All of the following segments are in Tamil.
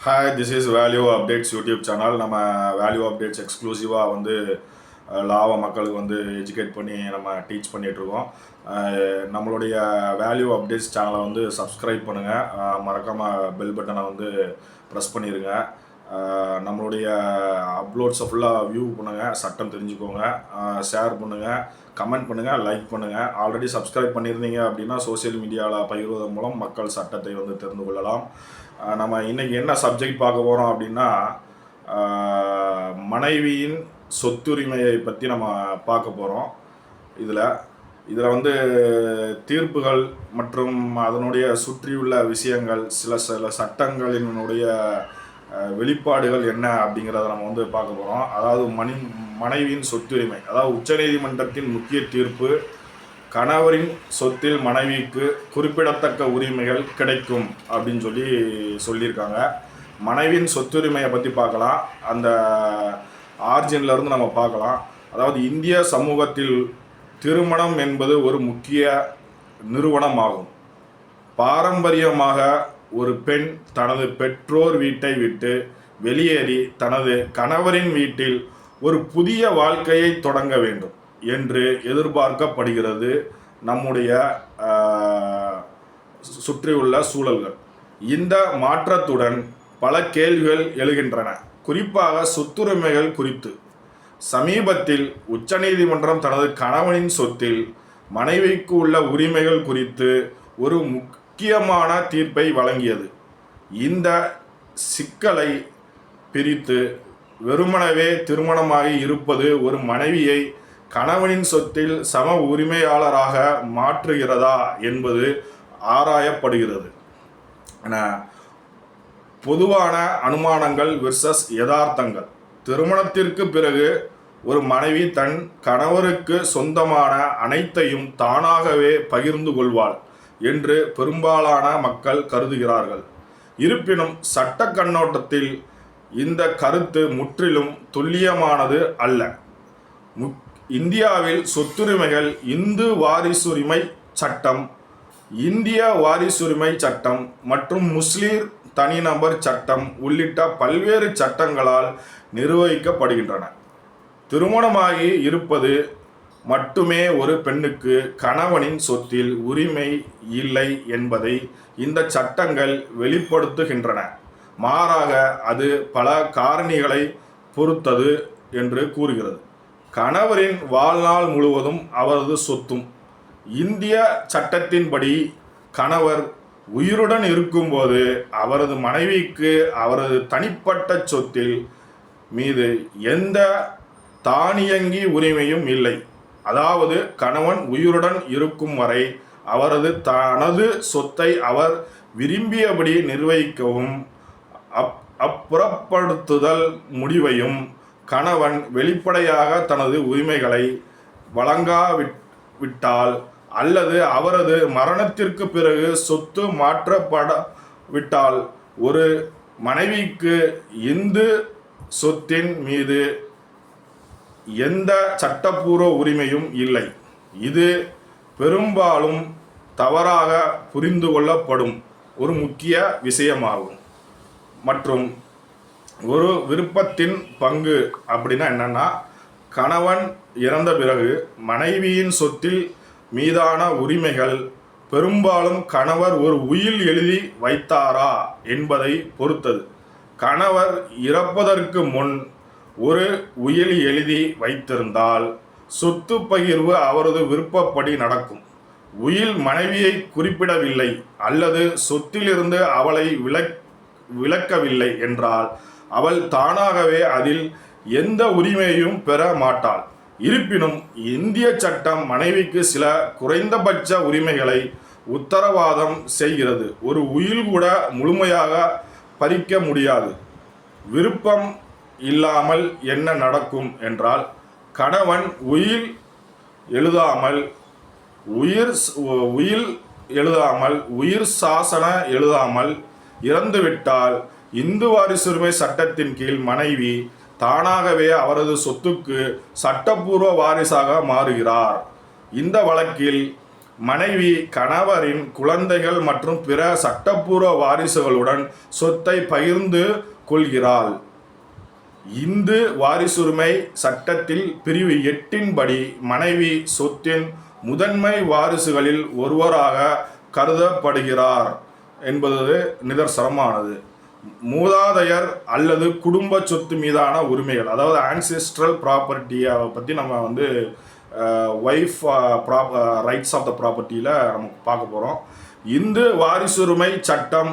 Hi this is value updates YouTube channel நம்ம வேல்யூ அப்டேட்ஸ் எக்ஸ்க்ளூசிவாக வந்து லாவ மக்களுக்கு வந்து எஜுகேட் பண்ணி நம்ம டீச் பண்ணிகிட்ருக்கோம் நம்மளுடைய வேல்யூ அப்டேட்ஸ் சேனலை வந்து சப்ஸ்கிரைப் பண்ணுங்கள் மறக்காமல் பெல் பட்டனை வந்து ப்ரெஸ் பண்ணிடுங்க நம்மளுடைய அப்லோட்ஸை ஃபுல்லாக வியூ பண்ணுங்கள் சட்டம் தெரிஞ்சுக்கோங்க ஷேர் பண்ணுங்கள் கமெண்ட் பண்ணுங்கள் லைக் பண்ணுங்கள் ஆல்ரெடி சப்ஸ்கிரைப் பண்ணியிருந்தீங்க அப்படின்னா சோஷியல் மீடியாவில் பகிர்வதன் மூலம் மக்கள் சட்டத்தை வந்து தெரிந்து கொள்ளலாம். நம்ம இன்னைக்கு என்ன சப்ஜெக்ட் பார்க்க போகிறோம் அப்படின்னா மனைவியின் சொத்துரிமையை பற்றி நம்ம பார்க்க போகிறோம் இதில் இதில் வந்து தீர்ப்புகள் மற்றும் அதனுடைய சுற்றியுள்ள விஷயங்கள் சில சில சட்டங்களினுடைய வெளிப்பாடுகள் என்ன அப்படிங்கிறத நம்ம வந்து பார்க்க போகிறோம் அதாவது மணி மனைவியின் சொத்துரிமை. அதாவது உச்சநீதிமன்றத்தின் முக்கிய தீர்ப்பு கணவரின் சொத்தில் மனைவிக்கு குறிப்பிடத்தக்க உரிமைகள் கிடைக்கும் அப்படின்னு சொல்லி சொல்லியிருக்காங்க. மனைவியின் சொத்துரிமையை பற்றி பார்க்கலாம். அந்த ஆர்ஜின்லேருந்து நம்ம பார்க்கலாம். அதாவது இந்திய சமூகத்தில் திருமணம் என்பது ஒரு முக்கிய நிறுவனமாகும். பாரம்பரியமாக ஒரு பெண் தனது பெற்றோர் வீட்டை விட்டு வெளியேறி தனது கணவரின் வீட்டில் ஒரு புதிய வாழ்க்கையை தொடங்க வேண்டும் என்று எதிர்பார்க்கப்படுகிறது நம்முடைய சுற்றியுள்ள சூழல்கள். இந்த மாற்றத்துடன் பல கேள்விகள் எழுகின்றன. குறிப்பாக சொத்துரிமைகள் குறித்து. சமீபத்தில் உச்சநீதிமன்றம் தனது கணவனின் சொத்தில் மனைவிக்கு உள்ள உரிமைகள் குறித்து ஒரு முக்கியமான தீர்ப்பை வழங்கியது. இந்த சிக்கலை பிரித்து வெறுமனவே திருமணமாகி இருப்பது ஒரு மனைவியை கணவனின் சொத்தில் சம உரிமையாளராக மாற்றுகிறதா என்பது ஆராயப்படுகிறது. பொதுவான அனுமானங்கள் விர்சஸ் யதார்த்தங்கள். திருமணத்திற்கு பிறகு ஒரு மனைவி தன் கணவருக்கு சொந்தமான அனைத்தையும் தானாகவே பகிர்ந்து கொள்வாள். என்று பெரும்பாலான மக்கள் கருதுகிறார்கள். இருப்பினும் சட்ட கண்ணோட்டத்தில் இந்த கருத்து முற்றிலும் துல்லியமானது அல்ல. முக்- இந்தியாவில் சொத்துரிமைகள் இந்து வாரிசுரிமை சட்டம் இந்திய வாரிசுரிமை சட்டம் மற்றும் முஸ்லீம் தனிநபர் சட்டம் உள்ளிட்ட பல்வேறு சட்டங்களால் நிர்வகிக்கப்படுகின்றன. திருமணமாகி இருப்பது மட்டுமே ஒரு பெண்ணுக்கு கணவனின் சொத்தில் உரிமை இல்லை என்பதை இந்த சட்டங்கள் வெளிப்படுத்துகின்றன. மாறாக அது பல காரணிகளை பொறுத்தது என்று கூறுகிறது. கணவரின் வாழ்நாள் முழுவதும் அவரது சொத்தும். இந்திய சட்டத்தின்படி கணவர் உயிருடன் இருக்கும்போது அவரது மனைவிக்கு அவரது தனிப்பட்ட சொத்தில் மீது எந்த தானியங்கி உரிமையும் இல்லை. அதாவது கணவன் உயிருடன் இருக்கும் வரை அவரது தனது சொத்தை அவர் விரும்பியபடி நிர்வகிக்கவும் அப் அப்புறப்படுத்துதல் முடிவையும் கணவன் வெளிப்படையாக தனது உரிமைகளை வழங்காவிட்டால் அல்லது அவரது மரணத்திற்கு பிறகு சொத்து மாற்றப்பட விட்டால் ஒரு மனைவிக்கு இந்து சொத்தின் மீது எந்த சட்டப்பூர்வ உரிமையும் இல்லை. இது பெரும்பாலும் தவறாக புரிந்து கொள்ளப்படும் ஒரு முக்கிய விஷயமாகும். மற்றும் ஒரு விருப்பத்தின் பங்கு அப்படின்னா என்னன்னா கணவன் இறந்த பிறகு மனைவியின் சொத்தில் மீதான உரிமைகள் பெரும்பாலும் கணவர் ஒரு உயில் எழுதி வைத்தாரா என்பதை பொறுத்தது. கணவர் இறப்பதற்கு முன் ஒரு உயில் எழுதி வைத்திருந்தால் சொத்து பகிர்வு அவரது விருப்பப்படி நடக்கும். உயில் மனைவியை குறிப்பிடவில்லை அல்லது சொத்திலிருந்து அவளை விலக் விலக்கவில்லை என்றால் அவள் தானாகவே அதில் எந்த உரிமையும் பெற மாட்டாள். இருப்பினும் இந்திய சட்டம் மனைவிக்கு சில குறைந்தபட்ச உரிமைகளை உத்தரவாதம் செய்கிறது. ஒரு உயில் கூட முழுமையாக பறிக்க முடியாது. விருப்பம் இல்லாமல் என்ன நடக்கும் என்றால் கணவன் உயில் எழுதாமல் உயிர் ஸ்- உயில் எழுதாமல் உயிர் சாசன எழுதாமல் இறந்துவிட்டால் இந்து வாரிசுரிமை சட்டத்தின் கீழ் மனைவி தானாகவே அவரது சொத்துக்கு சட்டப்பூர்வ வாரிசாக மாறுகிறார். இந்த வழக்கில் மனைவி கணவரின் குழந்தைகள் மற்றும் பிற சட்டப்பூர்வ வாரிசுகளுடன் சொத்தை பகிர்ந்து கொள்கிறாள். இந்து வாரிசுரிமை சட்டத்தில் பிரிவு எட்டின்படி மனைவி சொத்தின் முதன்மை வாரிசுகளில் ஒருவராக கருதப்படுகிறார் என்பது நிதர்சனமானது. மூதாதையர் அல்லது குடும்ப சொத்து மீதான உரிமைகள் அதாவது ஆன்சிஸ்ட்ரல் ப்ராப்பர்ட்டியை பற்றி நம்ம வந்து wife prop rights of the ப்ராப்பர்ட்டியில் நம்ம பார்க்க போகிறோம் இந்து வாரிசுரிமை சட்டம்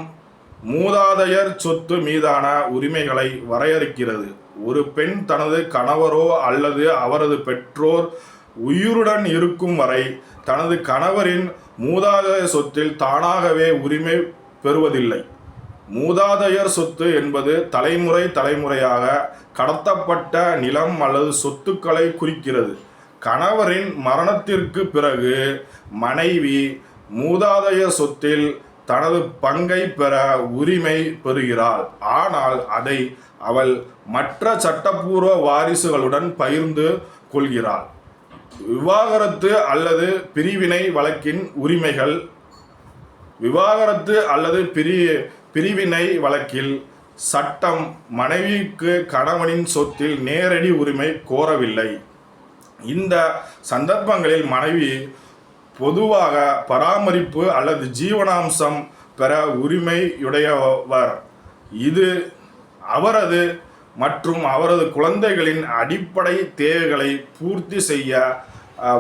மூதாதையர் சொத்து மீதான உரிமைகளை வரையறுக்கிறது. ஒரு பெண் தனது கணவரோ அல்லது அவரது பெற்றோர் உயிருடன் இருக்கும் வரை தனது கணவரின் மூதாதையர் சொத்தில் தானாகவே உரிமை பெறுவதில்லை. மூதாதையர் சொத்து என்பது தலைமுறை தலைமுறையாக கடத்தப்பட்ட நிலம் அல்லது சொத்துக்களை குறிக்கிறது. கணவரின் மரணத்திற்கு பிறகு மனைவி மூதாதையர் சொத்தில் தனது பங்கை பெற உரிமை பெறுகிறாள். ஆனால் அதை அவள் மற்ற சட்டப்பூர்வ வாரிசுகளுடன் பகிர்ந்து கொள்கிறாள். விவாகரத்து அல்லது பிரிவினை வழக்கின் உரிமைகள். விவாகரத்து அல்லது பிரி பிரிவினை வழக்கில் சட்டம் மனைவிக்கு கணவனின் சொத்தில் நேரடி உரிமை கோரவில்லை. இந்த சந்தர்ப்பங்களில் மனைவி பொதுவாக பராமரிப்பு அல்லது ஜீவனாம்சம் பெற உரிமையுடையவர். இது அவரது மற்றும் அவரது குழந்தைகளின் அடிப்படை தேவைகளை பூர்த்தி செய்ய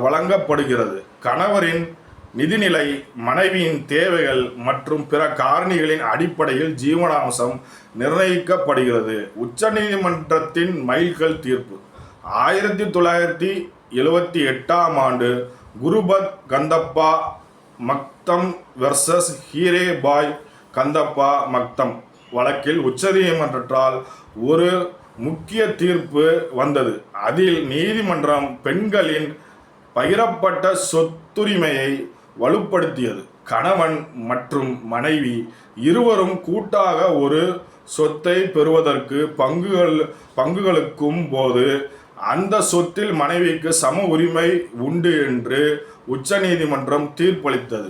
வழங்கப்படுகிறது. கணவரின் நிதிநிலை மனைவியின் தேவைகள் மற்றும் பிற காரணிகளின் அடிப்படையில் ஜீவனாம்சம் நிர்ணயிக்கப்படுகிறது. உச்சநீதிமன்றத்தின் மைல்கல் தீர்ப்பு. ஆயிரத்தி தொள்ளாயிரத்தி எழுவத்தி எட்டாம் ஆண்டு குருபத் கந்தப்பா மக்தம் வெர்சஸ் ஹீரே பாய் கந்தப்பா மக்தம். வழக்கில் உச்சநீதிமன்றத்தால் ஒரு முக்கிய தீர்ப்பு வந்தது. அதில் நீதிமன்றம் பெண்களின் பகிரப்பட்ட சொத்துரிமையை வலுப்படுத்தியது. கணவன் மற்றும் மனைவி இருவரும் கூட்டாக ஒரு சொத்தை பெறுவதற்கு பங்குகள் பங்குகளுக்கும் போது அந்த சொத்தில் மனைவிக்கு சம உரிமை உண்டு என்று உச்சநீதிமன்றம் தீர்ப்பளித்தது.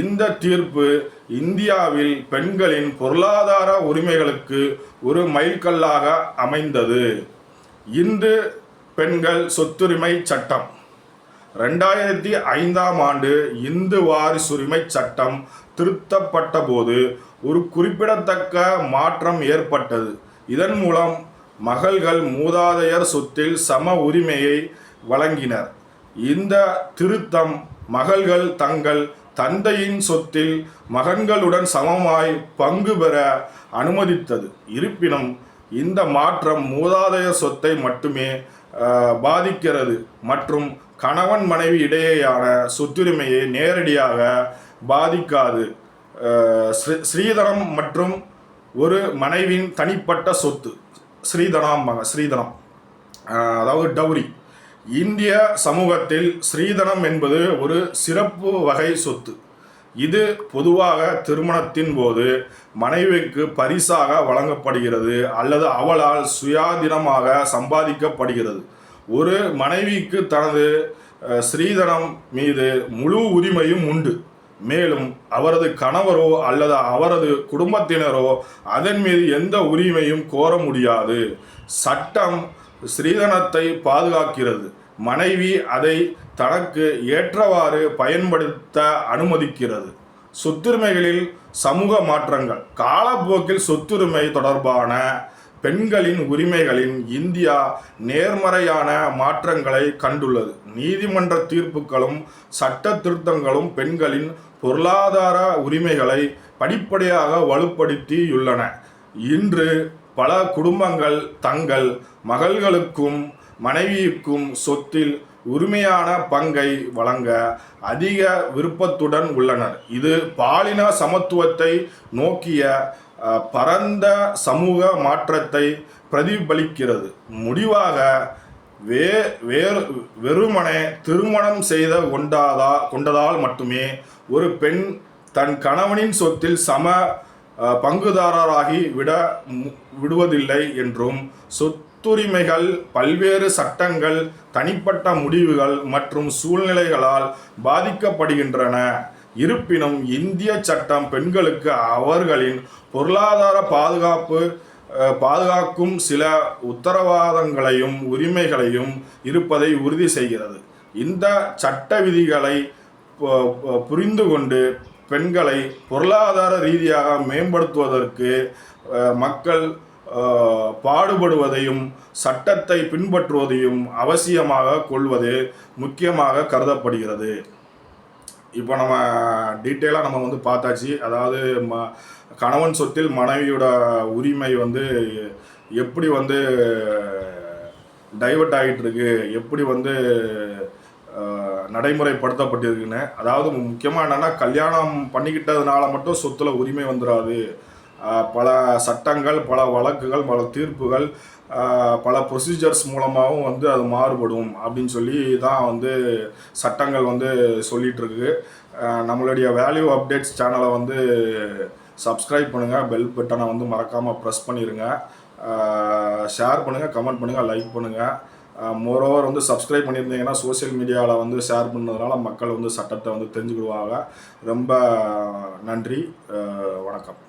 இந்த தீர்ப்பு இந்தியாவில் பெண்களின் பொருளாதார உரிமைகளுக்கு ஒரு மைல்கல்லாக அமைந்தது. இந்து பெண்கள் சொத்துரிமை சட்டம். ரெண்டாயிரத்தி ஐந்தாம் ஆண்டு இந்து வாரிசுரிமை சட்டம் திருத்தப்பட்ட போது ஒரு குறிப்பிடத்தக்க மாற்றம் ஏற்பட்டது. இதன் மூலம் மகள்கள் மூதாதையர் சொத்தில் சம உரிமையை வழங்கினர். இந்த திருத்தம் மகள்கள் தங்கள் தந்தையின் சொத்தில் மகன்களுடன் சமமாய் பங்கு பெற அனுமதித்தது. இருப்பினும் இந்த மாற்றம் மூதாதையர் சொத்தை மட்டுமே பாதிக்கிறது. மற்றும் கணவன் மனைவி இடையேயான சொத்துரிமையை நேரடியாக பாதிக்காது. ஸ்ரீ- ஸ்ரீதரம் மற்றும் ஒரு மனைவியின் தனிப்பட்ட சொத்து. ஸ்ரீதனம் ஸ்ரீதனம். அதாவது டௌரி. இந்திய சமூகத்தில் ஸ்ரீதனம் என்பது ஒரு சிறப்பு வகை சொத்து. இது பொதுவாக திருமணத்தின் போது மனைவிக்கு பரிசாக வழங்கப்படுகிறது அல்லது அவளால் சுயாதீனமாக சம்பாதிக்கப்படுகிறது. ஒரு மனைவிக்கு தனது ஸ்ரீதனம் மீது முழு உரிமையும் உண்டு. மேலும் அவரது கணவரோ அல்லது அவரது குடும்பத்தினரோ அதன் மீது எந்த உரிமையும் கோர முடியாது. சட்டம் ஸ்ரீதனத்தை பாதுகாக்கிறது. மனைவி அதை தனக்கு ஏற்றவாறு பயன்படுத்த அனுமதிக்கிறது. சொத்துரிமைகளில் சமூக மாற்றங்கள். காலப்போக்கில் சொத்துரிமை தொடர்பான பெண்களின் உரிமைகளின் இந்தியா நேர்மறையான மாற்றங்களை கண்டுள்ளது. நீதிமன்ற தீர்ப்புகளும் சட்ட திருத்தங்களும் பெண்களின் பொருளாதார உரிமைகளை படிப்படியாக வலுப்படுத்தியுள்ளன. இன்று பல குடும்பங்கள் தங்கள் மகள்களுக்கும் மனைவிக்கும் சொத்தில் உரிமையான பங்கை வழங்க அதிக விருப்பத்துடன் உள்ளனர். இது பாலின சமத்துவத்தை நோக்கிய பரந்த சமூக மாற்றத்தை பிரதிபலிக்கிறது. முடிவாக வே வேறு வெறுமனே திருமணம் செய்த கொண்டாதா கொண்டதால் மட்டுமே ஒரு பெண் தன் கணவனின் சொத்தில் சம பங்குதாரராகி விட விடுவதில்லை என்றும் சொத்துரிமைகள் பல்வேறு சட்டங்கள் தனிப்பட்ட முடிவுகள் மற்றும் சூழ்நிலைகளால் பாதிக்கப்படுகின்றன. இருப்பினும் இந்திய சட்டம் பெண்களுக்கு அவர்களின் பொருளாதார பாதுகாப்பு பாதுகாக்கும் சில உத்தரவாதங்களையும் உரிமைகளையும் இருப்பதை உறுதி செய்கிறது. இந்த சட்ட விதிகளை புரிந்து கொண்டு பெண்களை பொருளாதார ரீதியாக மேம்படுத்துவதற்கு மக்கள் பாடுபடுவதையும் சட்டத்தை பின்பற்றுவதையும் அவசியமாக கொள்வது முக்கியமாக கருதப்படுகிறது. இப்போ நம்ம டீட்டெயிலாக நம்ம வந்து பார்த்தாச்சு. அதாவது ம கணவன் சொத்தில் மனைவியோட உரிமை வந்து எப்படி வந்து டைவர்ட் ஆகிட்டு இருக்கு எப்படி வந்து நடைமுறைப்படுத்தப்பட்டிருக்குன்னு. அதாவது முக்கியமாக என்னென்னா கல்யாணம் பண்ணிக்கிட்டதுனால மட்டும் சொத்துல உரிமை வந்துடாது பல சட்டங்கள் பல வழக்குகள் பல தீர்ப்புகள் பல ப்ரொசீஜர்ஸ் மூலமாகவும் வந்து அது மாறுபடும் அப்படின்னு சொல்லி தான் வந்து சட்டங்கள் வந்து சொல்லிகிட்ருக்கு நம்மளுடைய வேல்யூ அப்டேட்ஸ் சேனலை வந்து சப்ஸ்கிரைப் பண்ணுங்கள் பெல் பட்டனை வந்து மறக்காமல் ப்ரெஸ் பண்ணிடுங்க ஷேர் பண்ணுங்கள் கமெண்ட் பண்ணுங்கள் லைக் பண்ணுங்கள் மோரோவர் வந்து சப்ஸ்கிரைப் பண்ணியிருந்தீங்கன்னா சோஷியல் மீடியாவில் வந்து ஷேர் பண்ணதுனால மக்கள் வந்து சட்டத்தை வந்து தெரிஞ்சுக்கிடுவாங்க. ரொம்ப நன்றி. வணக்கம்.